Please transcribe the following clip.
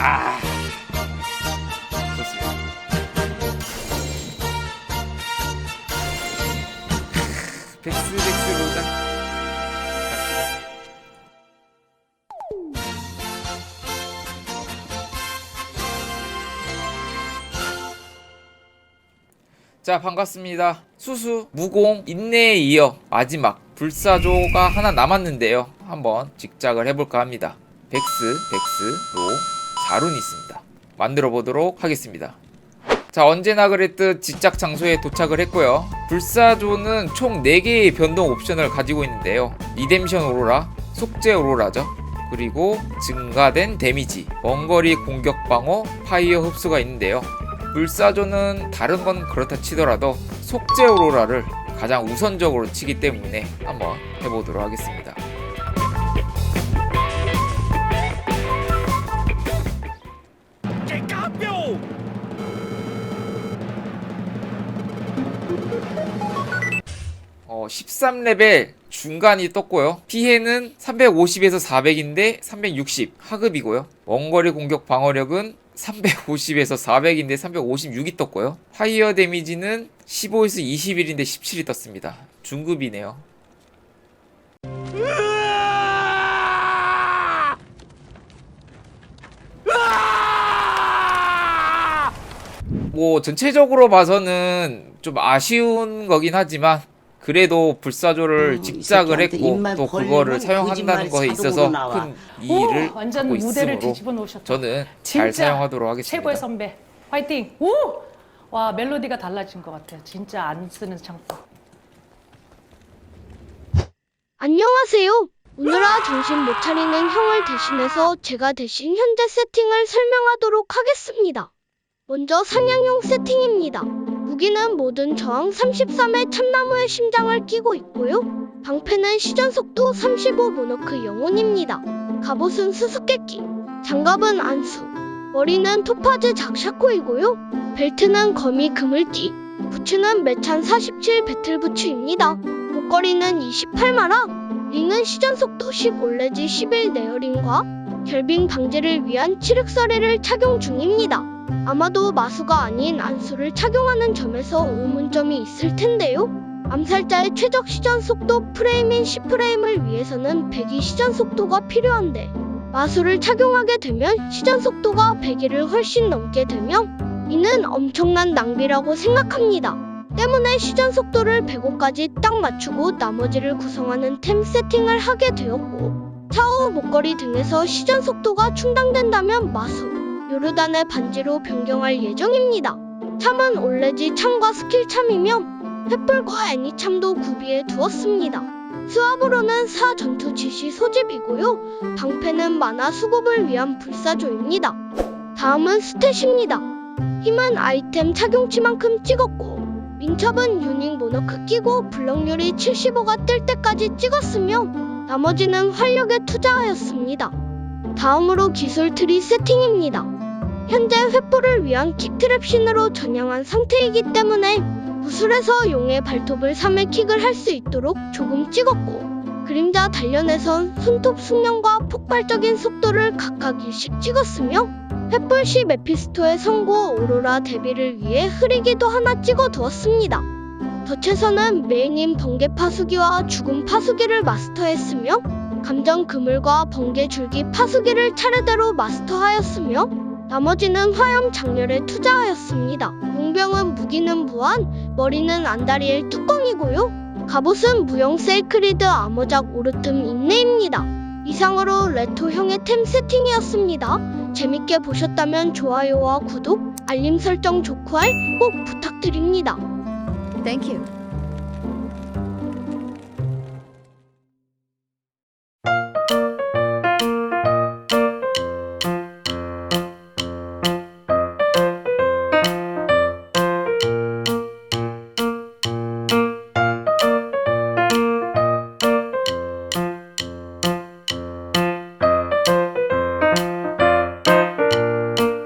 아 좋습니다. 백스 백스 갑시다. 자 반갑습니다. 수수 무공 인내에 이어 마지막 불사조가 하나 남았는데요. 한번 직작을 해볼까 합니다. 백스 백스로 자룬이 있습니다. 만들어 보도록 하겠습니다. 자 언제나 그랬듯 직작 장소에 도착을 했고요. 불사조는 총 4개의 변동 옵션을 가지고 있는데요. 리뎀션 오로라, 속죄 오로라죠. 그리고 증가된 데미지, 원거리 공격 방어, 파이어 흡수가 있는데요. 불사조는 다른 건 그렇다 치더라도 속죄 오로라를 가장 우선적으로 치기 때문에 한번 해보도록 하겠습니다. 13레벨 중간이 떴고요. 피해는 350에서 400인데 360 하급이고요. 원거리 공격 방어력은 350에서 400인데 356이 떴고요. 파이어 데미지는 15에서 21인데 17이 떴습니다. 중급이네요. 뭐 전체적으로 봐서는 좀 아쉬운 거긴 하지만 그래도 불사조를 음, 이 직작을 했고 또 그거를 사용한다는 거에 있어서. 큰 이의를 오, 완전 하고 무대를 있으므로 뒤집어 놓으셨다. 저는 잘 진짜 사용하도록 하겠습니다. 최고의 선배. 화이팅. 오! 와, 멜로디가 달라진 것 같아요. 진짜 안 쓰는 창법. 안녕하세요. 오늘아 정신 못 차리는 형을 대신해서 제가 대신 현재 세팅을 설명하도록 하겠습니다. 먼저 상향용 세팅입니다. 무기는 모든 저항 33의 참나무의 심장을 끼고 있고요. 방패는 시전 속도 35 모노크 영혼입니다. 갑옷은 수수께끼, 장갑은 안수, 머리는 토파즈 작샤코이고요. 벨트는 거미 그물띠, 부츠는 매찬 47 배틀 부츠입니다. 목걸이는 28마라, 링은 시전 속도 10 올레지 11 네어링과 결빙 방지를 위한 칠흑서리를 착용 중입니다. 아마도 마수가 아닌 안수를 착용하는 점에서 의문점이 있을 텐데요. 암살자의 최적 시전 속도 프레임인 10프레임을 위해서는 102 시전 속도가 필요한데 마수를 착용하게 되면 시전 속도가 100일을 훨씬 넘게 되면 이는 엄청난 낭비라고 생각합니다. 때문에 시전 속도를 105까지 딱 맞추고 나머지를 구성하는 템 세팅을 하게 되었고 차후 목걸이 등에서 시전 속도가 충당된다면 마수, 요르단의 반지로 변경할 예정입니다. 참은 올레지 참과 스킬 참이며 횃불과 애니 참도 구비해 두었습니다. 수압으로는 4 전투 지시 소집이고요. 방패는 만화 수급을 위한 불사조입니다. 다음은 스탯입니다. 힘은 아이템 착용치만큼 찍었고 민첩은 유닉 모너크 끼고 블럭률이 75가 뜰 때까지 찍었으며 나머지는 활력에 투자하였습니다. 다음으로 기술 트리 세팅입니다. 현재 횃불을 위한 킥트랩 신으로 전향한 상태이기 때문에 무술에서 용의 발톱을 3회 킥을 할 수 있도록 조금 찍었고 그림자 단련에선 손톱 숙련과 폭발적인 속도를 각각 일씩 찍었으며 횃불 시 메피스토의 선고 오로라 데뷔를 위해 흐리기도 하나 찍어 두었습니다. 덫에서는 메인인 번개 파수기와 죽음 파수기를 마스터했으며 감정 그물과 번개 줄기 파수기를 차례대로 마스터하였으며 나머지는 화염 장렬에 투자하였습니다. 용병은 무기는 무한, 머리는 안다리엘 뚜껑이고요. 갑옷은 무용 세이크리드 아머작 오르틈 인내입니다. 이상으로 레토형의 템 세팅이었습니다. 재밌게 보셨다면 좋아요와 구독, 알림 설정 좋고할 꼭 부탁드립니다. Thank you.